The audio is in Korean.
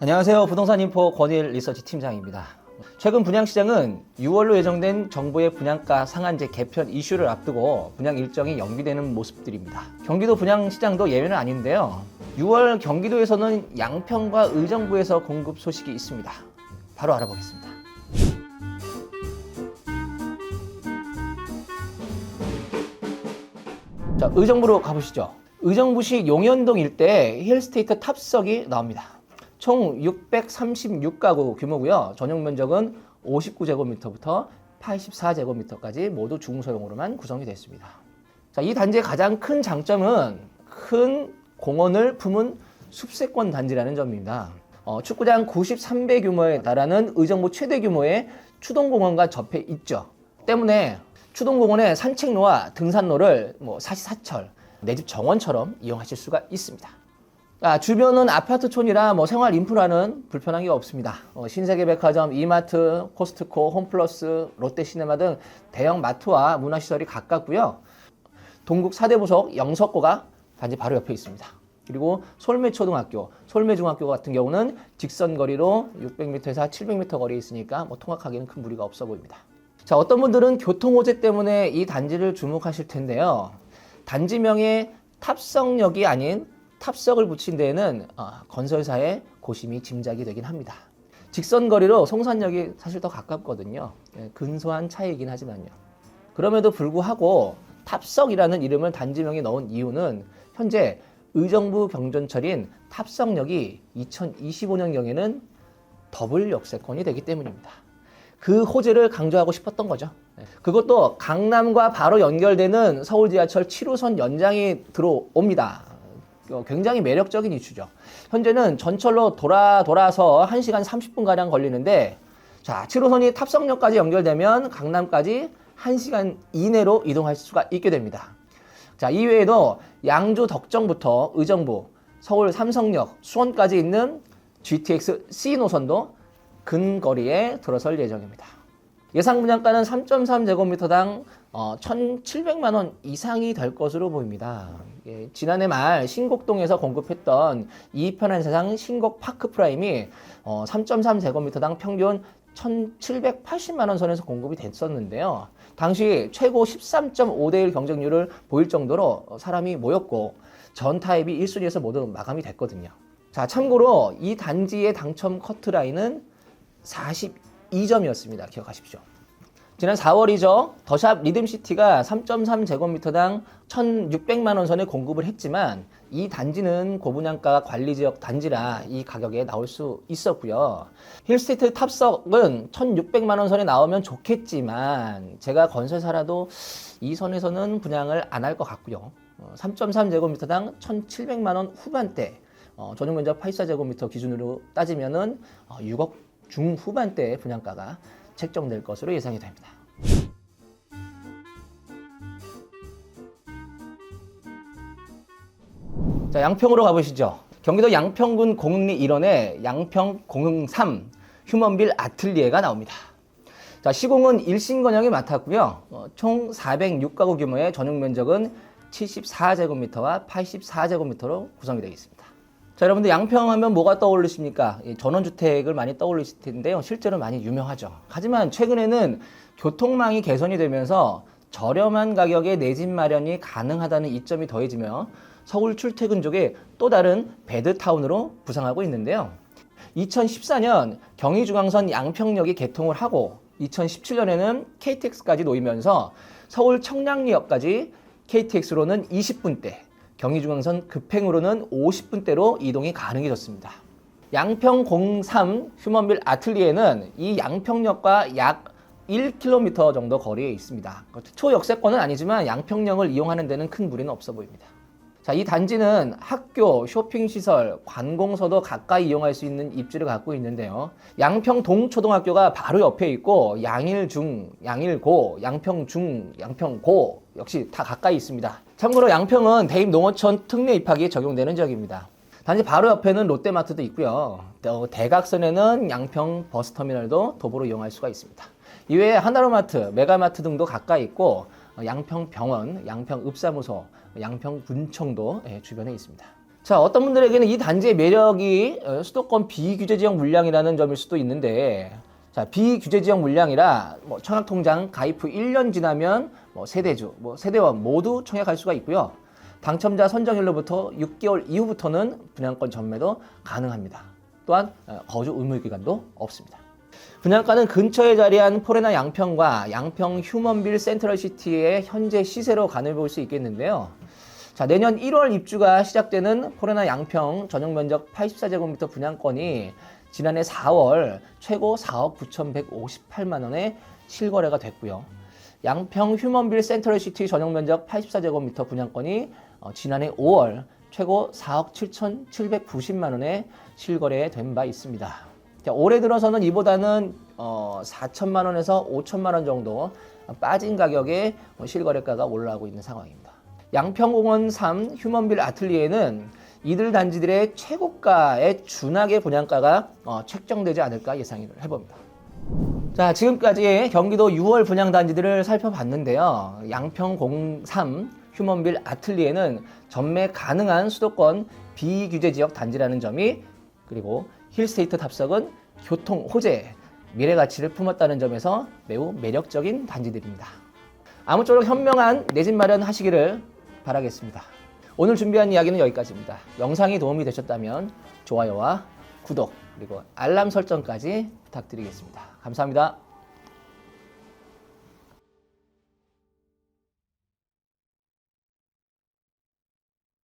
안녕하세요. 부동산 인포 권일 리서치 팀장입니다. 최근 분양시장은 6월로 예정된 정부의 분양가 상한제 개편 이슈를 앞두고 분양 일정이 연기되는 모습들입니다. 경기도 분양시장도 예외는 아닌데요. 6월 경기도에서는 양평과 의정부에서 공급 소식이 있습니다. 바로 알아보겠습니다. 자, 의정부로 가보시죠. 의정부시 용현동 일대에 힐스테이트 탑석이 나옵니다. 총 636가구 규모고요. 전용 면적은 59제곱미터부터 84제곱미터까지 모두 중소형으로만 구성이 됐습니다. 자, 이 단지의 가장 큰 장점은 큰 공원을 품은 숲세권 단지라는 점입니다. 어, 축구장 93배 규모에 달하는 의정부 최대 규모의 추동공원과 접해 있죠. 때문에 추동공원의 산책로와 등산로를 뭐 사시사철 내 집 정원처럼 이용하실 수가 있습니다. 아, 주변은 아파트촌이라 뭐 생활 인프라는 불편한 게 없습니다. 어, 신세계백화점, 이마트, 코스트코, 홈플러스, 롯데시네마 등 대형 마트와 문화시설이 가깝고요. 동국 사대부속 영석고가 단지 바로 옆에 있습니다. 그리고 솔매초등학교, 솔매중학교 같은 경우는 직선 거리로 600m에서 700m 거리에 있으니까 뭐 통학하기는 큰 무리가 없어 보입니다. 자, 어떤 분들은 교통 호재 때문에 이 단지를 주목하실 텐데요. 단지명에 탑성역이 아닌 탑석을 붙인 데에는 어, 건설사의 고심이 짐작이 되긴 합니다. 직선 거리로 송산역이 사실 더 가깝거든요. 예, 근소한 차이긴 하지만요. 그럼에도 불구하고 탑석이라는 이름을 단지명에 넣은 이유는 현재 의정부 경전철인 탑석역이 2025년경에는 더블 역세권이 되기 때문입니다. 그 호재를 강조하고 싶었던 거죠. 네. 그것도 강남과 바로 연결되는 서울 지하철 7호선 연장이 들어옵니다. 어, 굉장히 매력적인 이슈죠. 현재는 전철로 돌아 돌아서 1시간 30분 가량 걸리는데 자, 7호선이 탑성역까지 연결되면 강남까지 1시간 이내로 이동할 수가 있게 됩니다. 자, 이외에도 양주 덕정부터 의정부, 서울 삼성역, 수원까지 있는 GTX C 노선도 근거리에 들어설 예정입니다. 예상 분양가는 3.3제곱미터당 어, 1,700만 원 이상이 될 것으로 보입니다. 예, 지난해 말 신곡동에서 공급했던 이편한 세상 신곡 파크 프라임이 어, 3.3제곱미터당 평균 1,780만 원 선에서 공급이 됐었는데요. 당시 최고 13.5대 1 경쟁률을 보일 정도로 사람이 모였고 전 타입이 1순위에서 모두 마감이 됐거든요. 자, 참고로 이 단지의 당첨 커트라인은 42점이었습니다. 기억하십시오. 지난 4월이죠. 더샵 리듬시티가 3.3제곱미터당 1,600만 원 선에 공급을 했지만 이 단지는 고분양가 관리 지역 단지라 이 가격에 나올 수 있었고요. 힐스테이트 탑석은 1,600만 원 선에 나오면 좋겠지만 제가 건설사라도 이 선에서는 분양을 안 할 것 같고요. 3.3제곱미터당 1,700만 원 후반대 어, 전용 면적 84제곱미터 기준으로 따지면은 어, 6억 중후반대 분양가가 책정될 것으로 예상이 됩니다. 자, 양평으로 가보시죠. 경기도 양평군 공흥리 일원에 양평 공흥 3 휴먼빌 아틀리에가 나옵니다. 자, 시공은 일신건영이 맡았고요. 어, 총 406가구 규모의 전용 면적은 74제곱미터와 84제곱미터로 구성이 되어 있습니다. 자, 여러분들 양평하면 뭐가 떠오르십니까? 예, 전원주택을 많이 떠올리실 텐데요. 실제로 많이 유명하죠. 하지만 최근에는 교통망이 개선이 되면서 저렴한 가격에 내 집 마련이 가능하다는 이점이 더해지며 서울 출퇴근족의 또 다른 배드타운으로 부상하고 있는데요. 2014년 경의중앙선 양평역이 개통을 하고 2017년에는 KTX까지 놓이면서 서울 청량리역까지 KTX로는 20분대, 경의중앙선 급행으로는 50분대로 이동이 가능해졌습니다. 양평 03 휴먼빌 아틀리에는 이 양평역과 약 1km 정도 거리에 있습니다. 초역세권은 아니지만 양평역을 이용하는 데는 큰 무리는 없어 보입니다. 자, 이 단지는 학교, 쇼핑시설, 관공서도 가까이 이용할 수 있는 입지를 갖고 있는데요. 양평 동초등학교가 바로 옆에 있고, 양일중, 양일고, 양평중, 양평고, 역시 다 가까이 있습니다. 참고로 양평은 대입 농어촌 특례 입학이 적용되는 지역입니다. 단지 바로 옆에는 롯데마트도 있고요. 어, 대각선에는 양평 버스터미널도 도보로 이용할 수가 있습니다. 이외에 하나로마트, 메가마트 등도 가까이 있고 어, 양평병원, 양평읍사무소, 양평군청도 예, 주변에 있습니다. 자, 어떤 분들에게는 이 단지의 매력이 어, 수도권 비규제 지역 물량이라는 점일 수도 있는데, 자, 비규제 지역 물량이라 뭐 청약 통장 가입 후 1년 지나면 뭐 세대주, 뭐 세대원 모두 청약할 수가 있고요. 당첨자 선정일로부터 6개월 이후부터는 분양권 전매도 가능합니다. 또한 어, 거주 의무 기간도 없습니다. 분양가는 근처에 자리한 포레나 양평과 양평 휴먼빌 센트럴시티의 현재 시세로 가늠해 볼수 있겠는데요. 자, 내년 1월 입주가 시작되는 포레나 양평 전용 면적 84제곱미터 분양권이 지난해 4월 최고 4억 9,158만 원에 실거래가 됐고요. 양평 휴먼빌 센트럴시티 전용 면적 84제곱미터 분양권이 어, 지난해 5월 최고 4억 7,790만 원에 실거래된 바 있습니다. 자, 올해 들어서는 이보다는 어, 4천만 원에서 5천만 원 정도 빠진 가격에 뭐 실거래가가 올라가고 있는 상황입니다. 양평공원 3 휴먼빌 아틀리에는 이들 단지들의 최고가에 준하게 분양가가 어, 책정되지 않을까 예상을 해봅니다. 자, 지금까지 경기도 6월 분양 단지들을 살펴봤는데요. 양평 03 휴먼빌 아틀리에는 전매 가능한 수도권 비규제 지역 단지라는 점이 그리고 힐스테이트 탑석은 교통 호재, 미래 가치를 품었다는 점에서 매우 매력적인 단지들입니다. 아무쪼록 현명한 내 집 마련 하시기를 바라겠습니다. 오늘 준비한 이야기는 여기까지입니다. 영상이 도움이 되셨다면 좋아요와 구독 그리고 알람 설정까지 부탁드리겠습니다. 감사합니다.